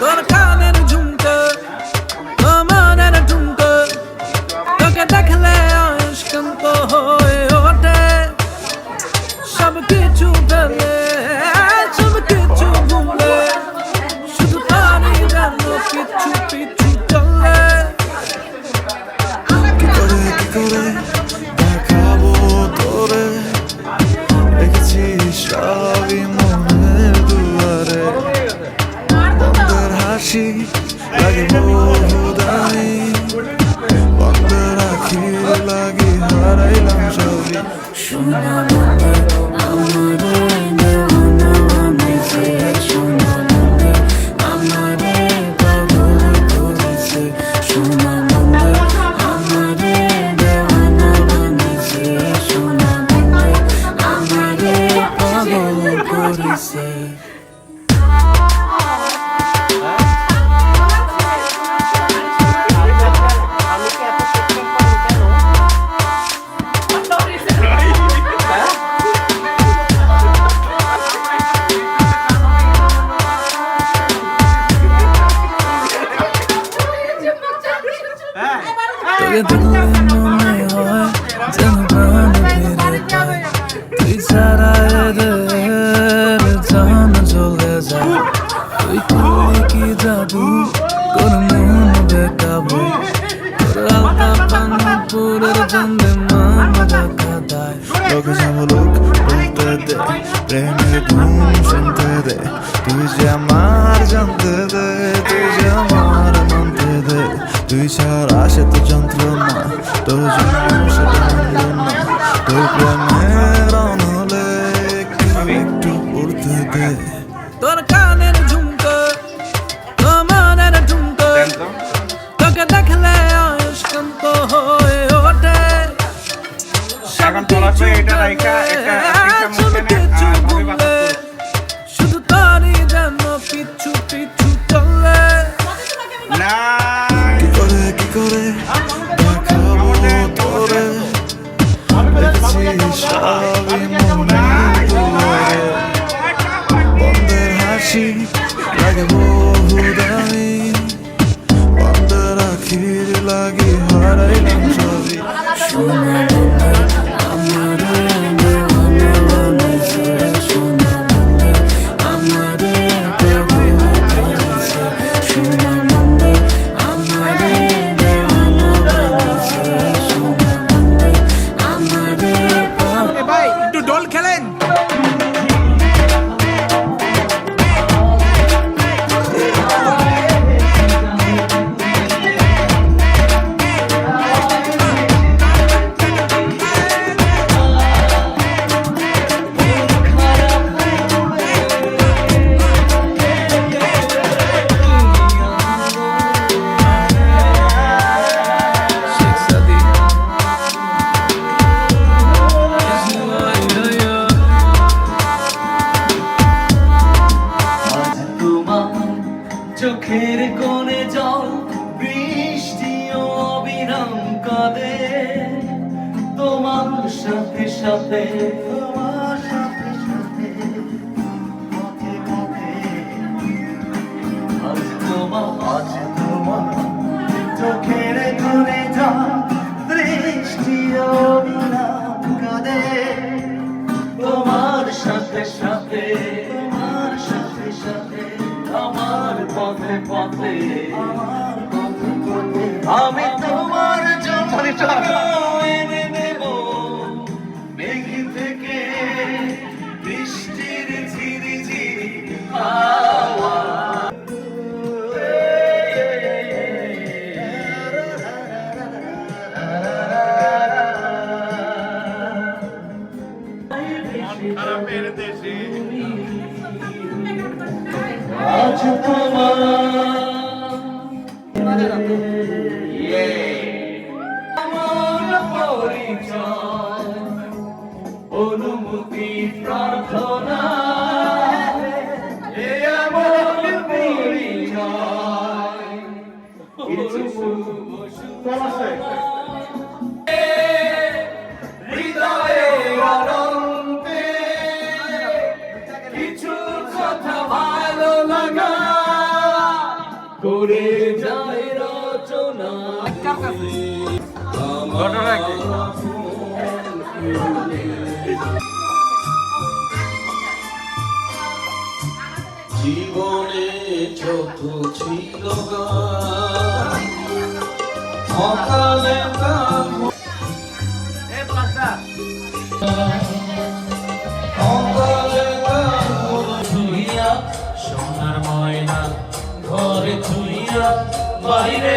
Vamos! তুই ছাড়া সে তো যন্ত্রণা তোর জন্য সেটা যন্ত্রণা তোর প্রেমের অনলে একটু পড়তে দে। তোকে দেখলে অস্কান্ত হয়ে ওঠে। এখন তোরা এটা চোখের কোণে জল, বৃষ্টি ও অবিরাম কাঁদে। তোমার সাথে সাথে, তোমার সাথে সাথে আজ তোমার আজ my heart. অনুমতি প্রার্থনা হৃদয়ে অনন্তে কিছু ভালো লাগা করে ঘটনা কি? জীবনে যত ছিল সোনার ময়না ঘরে ছুঁইয়া বাইরে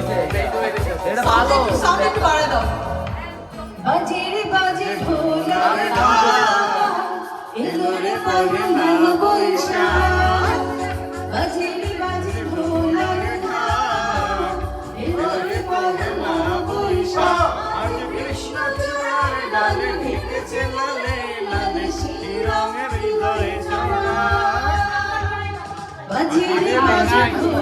ঘরে থুইয়া সোনার ময়না বাজে রে বাজে ঢোলা এলোরে বাজে মন বৈশা বাজে রে বাজে ঢোলা এলোরে বাজে মন বৈশা কৃষ্ণ চূড়ার ডালে ঢেকেছে লালে লালে সেই রঙের হৃদয়ে জমা বাজে রে বাজে ঢোলার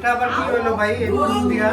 এটা আবার কি হলো ভাই এরকম দিয়া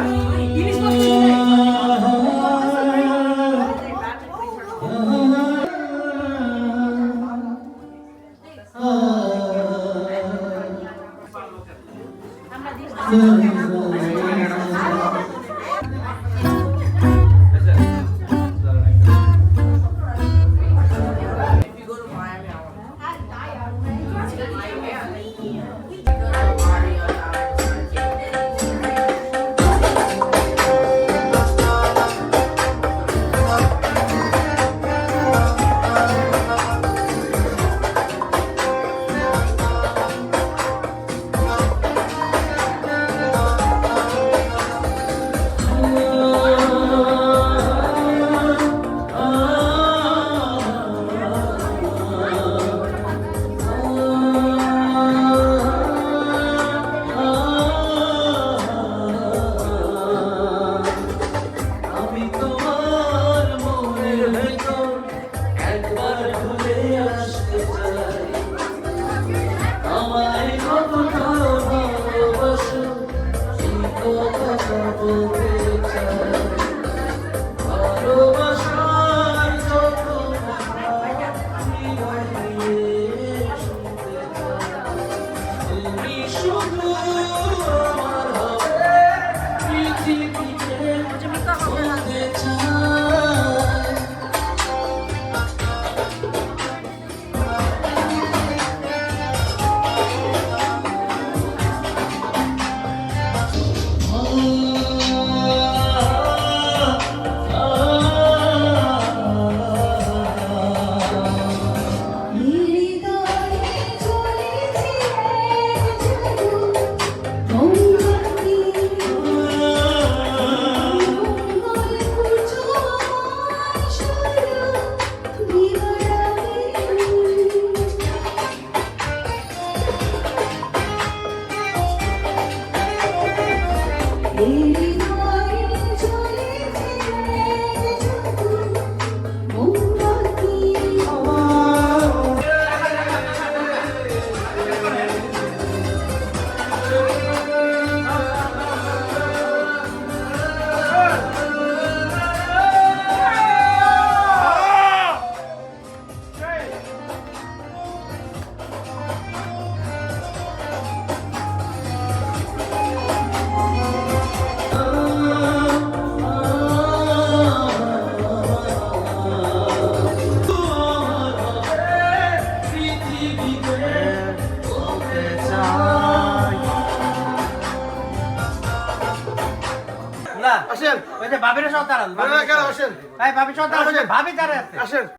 সব দাঁড়ান। ভাবি চল দাঁড়ান ভাবি তারা আসেন।